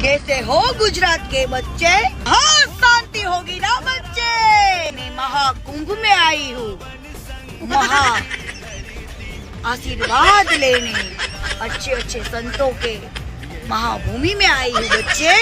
कैसे हो गुजरात के बच्चे हाँ शांति होगी ना बच्चे मैं महाकुंभ में आई हूँ महा आशीर्वाद लेने अच्छे अच्छे संतों के महाभूमि में आई हूँ बच्चे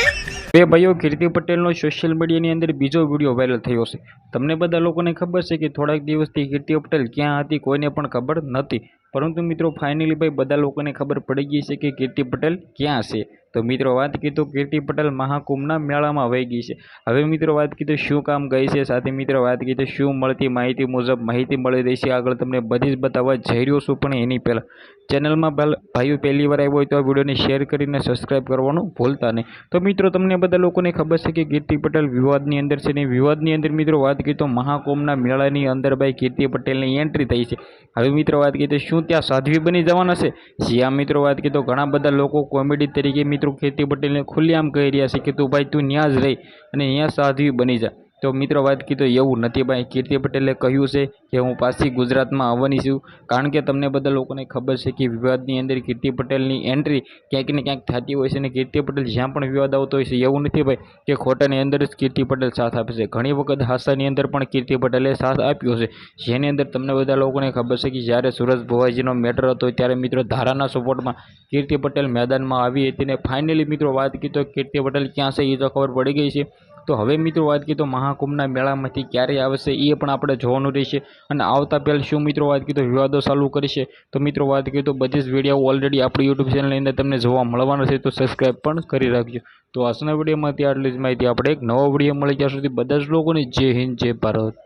બે ભાઈઓ કીર્તિ પટેલનો સોશિયલ મીડિયાની અંદર બીજો વિડીયો વાયરલ થયો છે તમને બધા લોકોને ખબર છે કે થોડાક દિવસથી કીર્તિ પટેલ ક્યાં હતી કોઈને પણ ખબર નથી પરંતુ મિત્રો ફાઇનલી ભાઈ, બધા લોકોને ખબર પડી ગઈ છે કે કીર્તિ પટેલ ક્યાં છે. તો મિત્રો, વાત કીધું કીર્તિ પટેલ મહાકુંભના મેળામાં વહી ગઈ છે. હવે મિત્રો, વાત કીધું શું કામ ગઈ છે? સાથે મિત્રો, વાત કીધું શું મળતી માહિતી મુજબ માહિતી મળી રહી છે. આગળ તમને બધી જ બતાવવા જઈ રહ્યો છું, પણ એની પહેલાં ચેનલમાં ભાઈઓ પહેલી વાર આવ્યો હોય તો આ વિડીયોને શેર કરીને સબસ્ક્રાઇબ કરવાનું ભૂલતા નહીં. તો મિત્રો, તમને બધા લોકોને ખબર છે કે કીર્તિ પટેલ વિવાદની અંદર છે ને, વિવાદની અંદર મિત્રો, વાત કરીએ મહાકુંભના મેળાની અંદર ભાઈ કીર્તિ પટેલની એન્ટ્રી થઈ છે. હવે મિત્રો, વાત તો શું ત્યાં સાધ્વી બની જવાના છે. જ્યાં મિત્રો વાત કીધો, ઘણા બધા લોકો કોમેડી તરીકે મિત્રો ખેતી પટેલને ખુલ્લેઆમ કહી રહ્યા છે કે તું ભાઈ તું ન્યા જ રહી અને અહીંયા સાધ્વી બની જા. તો મિત્રો વાત કીધો એવું નથી ભાઈ. કીર્તિ પટેલે કહ્યું છે કે હું પાછી ગુજરાતમાં આવવાની છું. કારણ કે તમને બધા લોકોને ખબર છે કે વિવાદની અંદર કીર્તિ પટેલની એન્ટ્રી ક્યાંક ને ક્યાંક થતી હોય છે અને કીર્તિ પટેલ જ્યાં પણ વિવાદ આવતો હોય છે, એવું નથી ભાઈ કે ખોટાની અંદર જ કીર્તિ પટેલ સાથ આપે છે. ઘણી વખત હાસાની અંદર પણ કીર્તિ પટેલે સાથ આપ્યો છે. જેની અંદર તમને બધા લોકોને ખબર છે કે જ્યારે સુરજ ભોવાજીનો મેટર હતો ત્યારે મિત્રો ધારાના સપોર્ટમાં કીર્તિ પટેલ મેદાનમાં આવી હતી ને ફાઇનલી મિત્રો વાત કીધો કીર્તિ પટેલ ક્યાં છે એ તો ખબર પડી ગઈ છે. તો હવે મિત્રો વાત કરીએ તો મહાકુંભના મેળામાંથી ક્યારે આવશે એ પણ આપણે જોવાનું રહેશે. અને આવતા પહેલાં શું મિત્રો વાત કરીએ તો વિવાદો ચાલુ કરશે. તો મિત્રો વાત કરીએ તો બધી જ વીડિયો ઓલરેડી આપણી યુટ્યુબ ચેનલની અંદર તમને જોવા મળવાનો છે. તો સબસ્ક્રાઈબ પણ કરી રાખજો. તો આજના વિડીયોમાંથી આટલી જ માહિતી. આપણે એક નવો વીડિયો મળી ત્યાં સુધી બધા જ લોકોને જય હિન્દ, જય ભારત.